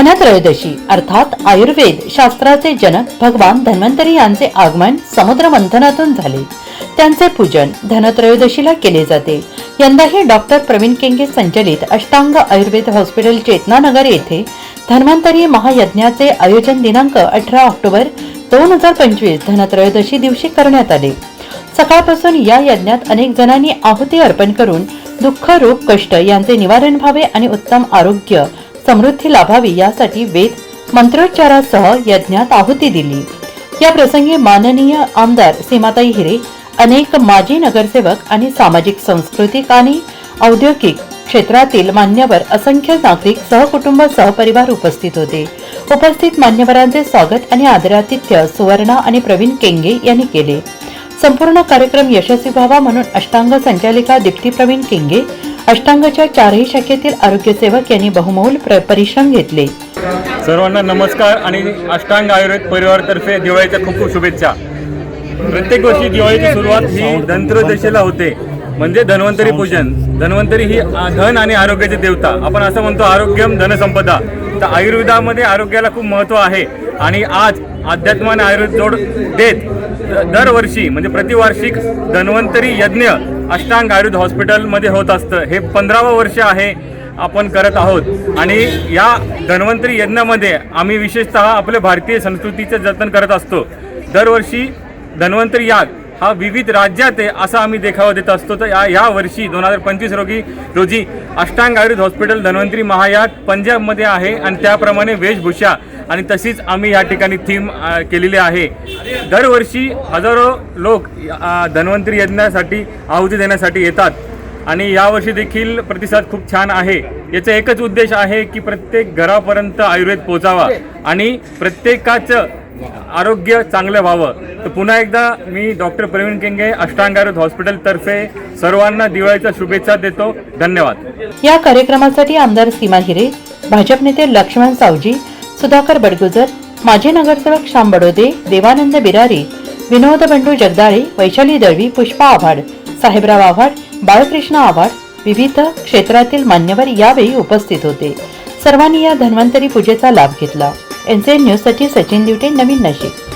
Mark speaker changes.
Speaker 1: धनत्रयोदशी अर्थात आयुर्वेद शास्त्राचे जनक भगवान धन्वंतरी यांचे आगमन समुद्र मंथनातून झाले. त्यांचे पूजन धनत्रयोदशीला केले जाते. यंदाही डॉक्टर प्रवीण केंगे संचलित अष्टांग आयुर्वेद हॉस्पिटल चेतनानगर येथे धन्वंतरी महायज्ञाचे आयोजन दिनांक अठरा ऑक्टोबर दोन हजार पंचवीस धनत्रयोदशी दिवशी करण्यात आले. सकाळपासून या यज्ञात अनेक जणांनी आहुती अर्पण करून दुःख रोग कष्ट यांचे निवारण व्हावे आणि उत्तम आरोग्य समृद्धी लाभावी यासाठी वेद मंत्रोच्चारासह यज्ञात आहुती दिली. या प्रसंगी माननीय आमदार सीमाताई हिरे अनेक माजी नगरसेवक आणि सामाजिक सांस्कृतिक आणि औद्योगिक क्षेत्रातील मान्यवर असंख्य नागरिक सहकुटुंब सहपरिवार उपस्थित होते. उपस्थित मान्यवरांचे स्वागत आणि आदरातिथ्य सुवर्णा आणि प्रवीण केंगे यांनी केले. संपूर्ण कार्यक्रम यशस्वी व्हावा म्हणून अष्टांग संचालिका दीप्ती प्रवीण केंगे अष्टांगच्या चारही शाखेतील आरोग्य सेवक यांनी बहुमोल प्र- परिश्रम घेतले.
Speaker 2: सर्वांना नमस्कार आणि अष्टांग आयुर्वेद परिवारातर्फे दिवाळीच्या खूप खूप शुभेच्छा. प्रत्येक वर्षी दिवाळीची सुरुवात ही धनत्रदशेला होते. म्हणजे धन्वंतरी पूजन. धन्वंतरी ही धन आणि आरोग्याची देवता. आपण असं म्हणतो आरोग्यम धनसंपदा. तर आयुर्वेदामध्ये आरोग्याला खूप महत्त्व आहे. आणि आज अध्यात्माने आयुर्वेद जोड देत दरवर्षी म्हणजे प्रतिवार्षिक धन्वंतरी यज्ञ अष्टांग आयुर्वेद हॉस्पिटलमध्ये होत असतं. हे पंधरावं वर्ष आहे आपण करत आहोत. आणि या धन्वंतरी यज्ञामध्ये आम्ही विशेषतः आपल्या भारतीय संस्कृतीचं जतन करत असतो. दरवर्षी धन्वंतरी याग हा विविध राज्यात आहे असा आम्ही देखावा देत असतो. तर या या वर्षी दोन हजार पंचवीस रोजी रोजी अष्टांग आयुर्वेद हॉस्पिटल धन्वंतरी महायाग पंजाबमध्ये आहे आणि त्याप्रमाणे वेशभूषा आणि तशीच आम्ही या ठिकाणी थीम केलेली आहे. दरवर्षी हजारो लोक धन्वंतरी यज्ञासाठी आहुती देण्यासाठी येतात. आणि यावर्षी देखील प्रतिसाद खूप छान आहे. याचा एकच उद्देश आहे की प्रत्येक घरापर्यंत आयुर्वेद पोचावा आणि प्रत्येकाचं आरोग्य चांगलं व्हावं. तर पुन्हा एकदा मी डॉक्टर प्रवीण केंगे अष्टांगारत हॉस्पिटलतर्फे सर्वांना दिवाळीच्या शुभेच्छा देतो. धन्यवाद.
Speaker 1: या कार्यक्रमासाठी आमदार सीमा हिरे भाजप नेते लक्ष्मण सावजी सुधाकर बडगुजर माजी नगरसेवक श्याम बडोदे देवानंद बिरारी विनोद बंडू जगदाळे वैशाली दळवी पुष्पा आव्हाड साहेबराव आव्हाड बाळकृष्ण आव्हाड विविध क्षेत्रातील मान्यवर यावेळी उपस्थित होते सर्वांनी या धन्वंतरी पूजेचा लाभ घेतला एन न्यूजसाठी सचिन दिवटे नवीन नाशिक